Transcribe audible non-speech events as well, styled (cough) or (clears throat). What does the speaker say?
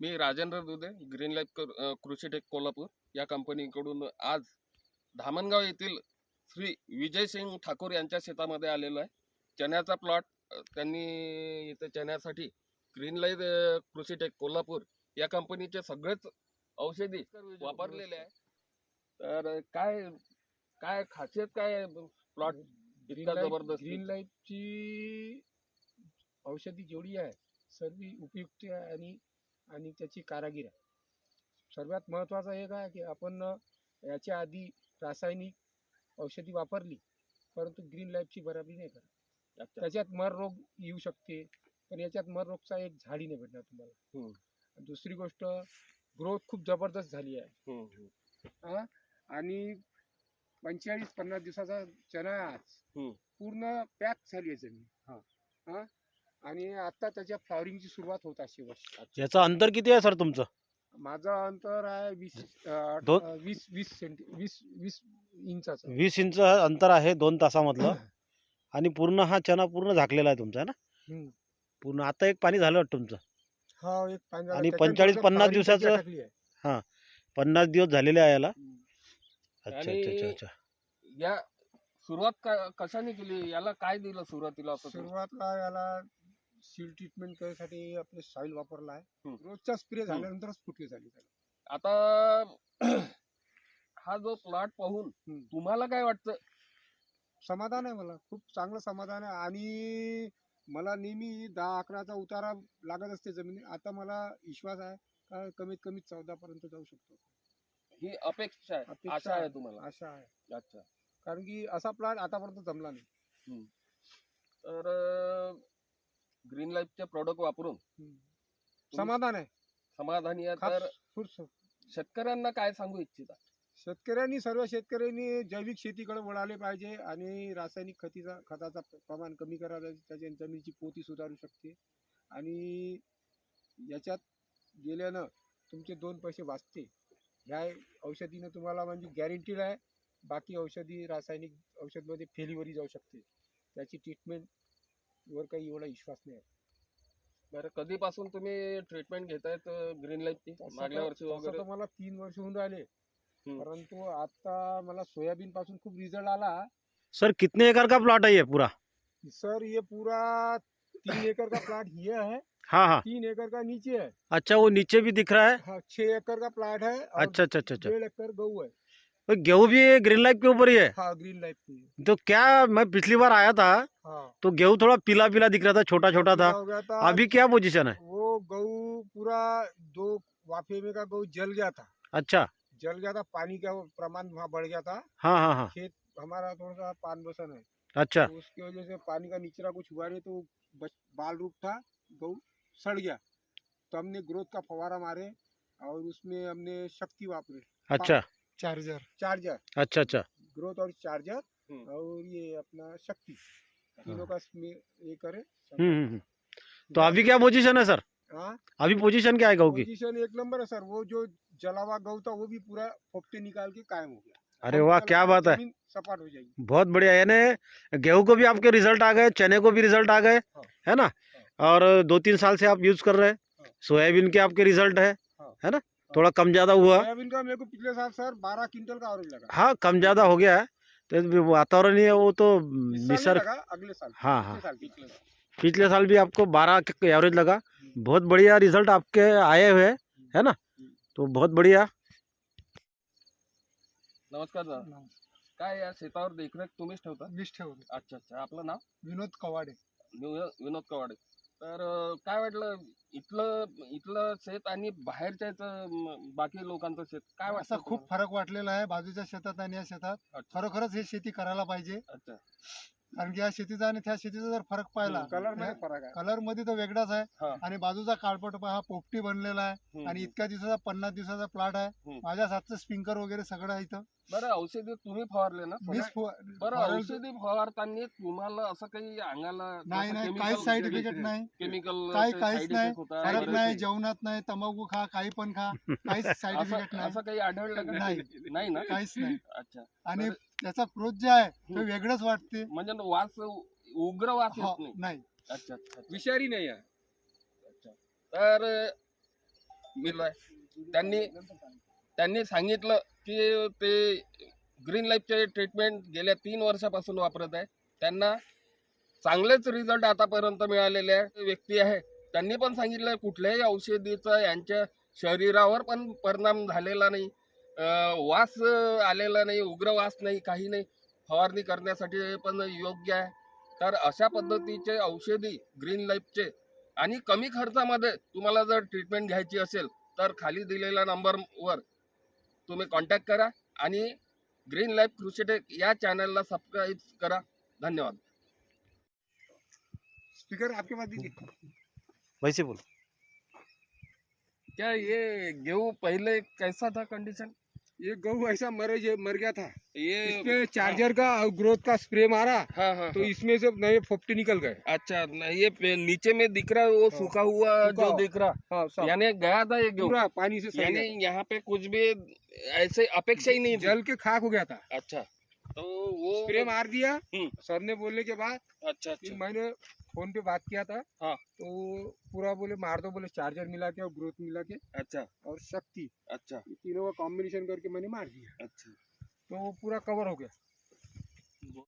मी Rajendra Dudhe green life Krushi tech Kolhapur या कंपनीकडून आज धामणगाव येथील श्री विजय सिंग ठाकूर यांच्या शेतामध्ये आलेलो आहे. चण्याचा प्लॉट त्यांनी इथे चण्यासाठी green life Krushi tech Kolhapur या कंपनीचे सगळेच औषधी वापरलेले आहे. तर काय काय खासियत काय प्लॉट इतका जबरदस्त? ग्रीन लाईफची औषधी जेवढी आहे सर्व उपयुक्त आहे आणि आणि त्याची कारागीर आहे सर्वात महत्त्वाचं एक आहे की आपण याच्या आधी रासायनिक औषधी वापरली परंतु ग्रीन लाईफची बराबरी नाही करत. त्याच्यात मर रोग येऊ शकते पण याच्यात मर रोगचा एक झाडी नाही भेटणार तुम्हाला दुसरी गोष्ट ग्रोथ खूप जबरदस्त झाली आहे. आणि पंचेचाळीस पन्नास दिवसाचा चणा आहे आज. पूर्ण पॅक झाली आहे जमीन हा. हा आणि आता त्याच्या फ्लॉवरिंगची सुरुवात होत आहे वर्ष याचं अंतर किती आहे सर तुमचं माझं अंतर आहे वीस अं, दोन- अं, वीस वीस सेंटी वीस वीस इंचाचं वीस इंच अंतर आहे दोन तासामधलं (clears throat) आणि पूर्ण हा चना पूर्ण झाकलेला आहे तुमचा है ना हम्म. पूर्ण आता एक पाणी झालं वाटतं तुमचं हा एक पान झालं. आणि त्याच्यात 45 थोडंसं पन्नास flowering दिवसाचं- टाकली आहे. पन्नास दिवस झालेले आहे याला. अच्छा अच्छा अच्छा आणि- अच्छा या सुरुवात का- कशाने केली याला काय दिलं सुरुवातीला असं तुम्ही? सुरुवातला याला सील ट्रीटमेंट करण्यासाठी आपले सॉइल वापरला आहे. हम्म. रोजचा स्प्रे झाल्यानंतरच फुटवे झाली त्याला. आता (clears throat) हा जो प्लॉट पाहून हम्म. तुम्हाला काय वाटतं? समाधान आहे मला. खूप चांगलं समाधान आहे. आणि मला नेहमी दहा अकराचा उतारा लागत असते जमिनी आता मला विश्वास आहे का कमीत कमी चौदा पर्यंत जाऊ शकतो. ही अपेक्षा आहे. अपेक्षा आशा आहे आहे. तुम्हाला? आशा आहे. अच्छा. कारण की असा प्लॉट आतापर्यंत जमला नाही. तर ग्रीन लाईफचे प्रोडक्ट वापरून समाधान आहे. समाधानी आहे खास तर शेतकऱ्यांना काय सांगू इच्छिता? शेतकऱ्यांनी सर्व शेतकऱ्यांनी जैविक शेतीकडे वळाले पाहिजे आणि रासायनिक खतीचा खताचा प- प्रमाण कमी करायला. त्याच्या जमिनीची पोती सुधारू शकते. आणि याच्यात गेल्यानं तुमचे दोन पैसे वाचते. ह्या औषधीनं तुम्हाला म्हणजे गॅरंटीड आहे. बाकी औषधी रासायनिक औषधमध्ये फेलीवरी जाऊ शकते. त्याची ट्रीटमेंट वर काही एवढा विश्वास नाही आहे. बरं कधीपासून तुम्ही ट्रीटमेंट घेतायत ग्रीन लाईफची तसं मागल्या वर्षी वगैरे? मला तीन वर्ष होऊन राहिले. परंतु आता मला सोयाबीन पासून खूप रिझल्ट आला. सर कितने एकड़ का प्लॉट है ये पूरा? सर ये पूरा तीन एकड़ का प्लाट ये है हाँ हाँ. तीन एकड़ का नीचे है अच्छा वो नीचे भी दिख रहा है? हाँ छह एकड़ का प्लाट है अच्छा अच्छा अच्छा अच्छा. डेढ़ एकड़ गऊ है वो गेहूँ भी ग्रीन लाइफ के ऊपर ही है? हाँ ग्रीन लाइफ की तो क्या मैं पिछली बार आया था हाँ। तो गेहूँ थोड़ा पीला पीला दिख रहा था छोटा छोटा था। था। अभी क्या पोजीशन है? वो गऊ पूरा दो वाफे में का गऊ जल गया था। अच्छा। जल गया था पानी का प्रमाण वहाँ बढ़ गया था। हाँ हाँ हाँ। खेत हमारा थोड़ा सा पान बसन है। अच्छा। तो उसकी वजह से पानी का निचरा कुछ हुआ नहीं तो बाल रूप था गऊ सड़ गया। तो हमने ग्रोथ का फवारा मारे और उसमें हमने शक्ति वापरे। अच्छा। चार्जर चार्जर अच्छा अच्छा। ग्रोथ और चार्जर हम्म. और ये अपना शक्ति। तीनों का इसमें ये करे हम्म हम्म, हम्म। तो अभी क्या पोजीशन है सर हाँ? अभी पोजीशन क्या है गेहूँ की? पोजीशन एक नंबर है सर वो जो जला हुआ था वो भी पूरा फोपटे निकाल के कायम हो गया। अरे वाह क्या बात है। सपाट हो जाएगी। बहुत बढ़िया यानी गेहूँ को भी आपके रिज़ल्ट आ गए चने को भी रिज़ल्ट आ गए हाँ। है ना? और दो तीन साल से आप यूज़ कर रहे हैं हाँ। सोयाबीन के आपके रिज़ल्ट है हाँ। है ना? थोड़ा कम ज़्यादा हुआ। सोयाबीन का मेरे को पिछले साल सर बारह क्विंटल का एवरेज लगा। हाँ कम ज़्यादा हो गया है। तो वातावरण ही है वो तो लगा अगले साल। हाँ, पिछले हाँ। साल। पिछले साल भी आपको बारह के एवरेज लगा। बहुत बढ़िया रिज़ल्ट आपके आए हुए है ना? तो बहुत बढ़िया। नमस्कार दादा काय या शेतावर देखरेख तुम्हीच ठेवता? वीस ठेवले अच्छा अच्छा. आपलं नाव? विनोद कवाडे. विनोद कवाडे. तर काय वाटलं? इथलं इथलं शेत आणि बाहेरच्या याचं, म, बाकी लोकांचं शेत काय वाटतं असा खूप फरक वाटलेला आहे बाजूच्या शेतात आणि या शेतात. अच्छा. खरोखरच हे शेती करायला पाहिजे. अच्छा. कारण की या शेतीचा आणि त्या शेतीचा जर फरक पाहिला कलरमध्ये फरक आहे. कलरमध्ये तो वेगळाच हा. आहे आणि बाजूचा काळपट पहा हा पोपटी बनलेला आहे. हम्म, आणि हम्म. इतक्या दिवसाचा पन्नास दिवसाचा प्लॉट आहे. हम्म. माझ्या हातचं स्पिंकर वगैरे सगळं आहे इथं. बरं औषधी तुम्ही फवारले ना मीच बरं फवारेल- औषधी फवारताना तुम्हाला असं काही अंगाला नाही नाही काहीच साईड इफेक्ट नाही. केमिकल काही काहीच नाही. फरक नाही जेवणात नाही तंबाखू खा काही पण खा काहीच साईड इफेक्ट नाही असं काही आढळलं का? नाही. नाही ना? काहीच नाही. अच्छा. आणि त्याचा क्रोध जे आहे तो हम्म. वेगळंच वाटते. म्हणजे वास उग्र वास हो, येत नाही. नाही. अच्छा अच्छा. अच्छा. विषारी नाही आहे. तर आहे त्यांनी त्यांनी सांगितलं की ते ग्रीन लाईफचे ट्रीटमेंट गेल्या तीन वर्षापासून वापरत आहे. त्यांना चांगलेच रिझल्ट आतापर्यंत मिळालेले आहे. व्यक्ती आहे. त्यांनी पण सांगितलं कुठल्याही औषधीचा यांच्या शरीरावर पण परिणाम झालेला नाही. वास आलेला नाही उग्र वास नाही काही नाही. फवारणी करण्यासाठी पण योग्य आहे. तर अशा पद्धतीचे औषधी ग्रीन लाईफचे आणि कमी खर्चामध्ये तुम्हाला जर ट्रीटमेंट घ्यायची असेल तर खाली दिलेल्या नंबरवर तुम्ही कॉन्टॅक्ट करा आणि ग्रीन लाईफ कृषीटेक या चॅनलला सबस्क्राईब करा. धन्यवाद. स्पीकर आपके पास दीजिए. वैसे बोल. क्या ये गेहूँ पहले कैसा था कंडीशन ये गहू ऐसा मर मर गया था. ये इसमें चार्जर का और ग्रोथ का स्प्रे मारा हाँ हाँ तो इसमें से नए फोपटे निकल गए. अच्छा ये नीचे में दिख रहा है वो हाँ, सूखा हुआ जो दिख रहा। हाँ यानी गया था ये गेहूँ। पानी से यानी यहाँ पे कुछ भी ऐसे अपेक्षा ही नहीं जल के खाक हो गया था। अच्छा तो वो स्प्रे मार दिया हम्म। सर ने बोलने के बाद अच्छा अच्छा। मैंने फ़ोन पे बात किया था हाँ। तो पूरा बोले मार दो बोले चार्जर मिला के और ग्रोथ मिला के अच्छा। और शक्ति। अच्छा। तीनों का कॉम्बिनेशन करके मैंने मार दिया। अच्छा। तो वो पूरा कवर हो गया।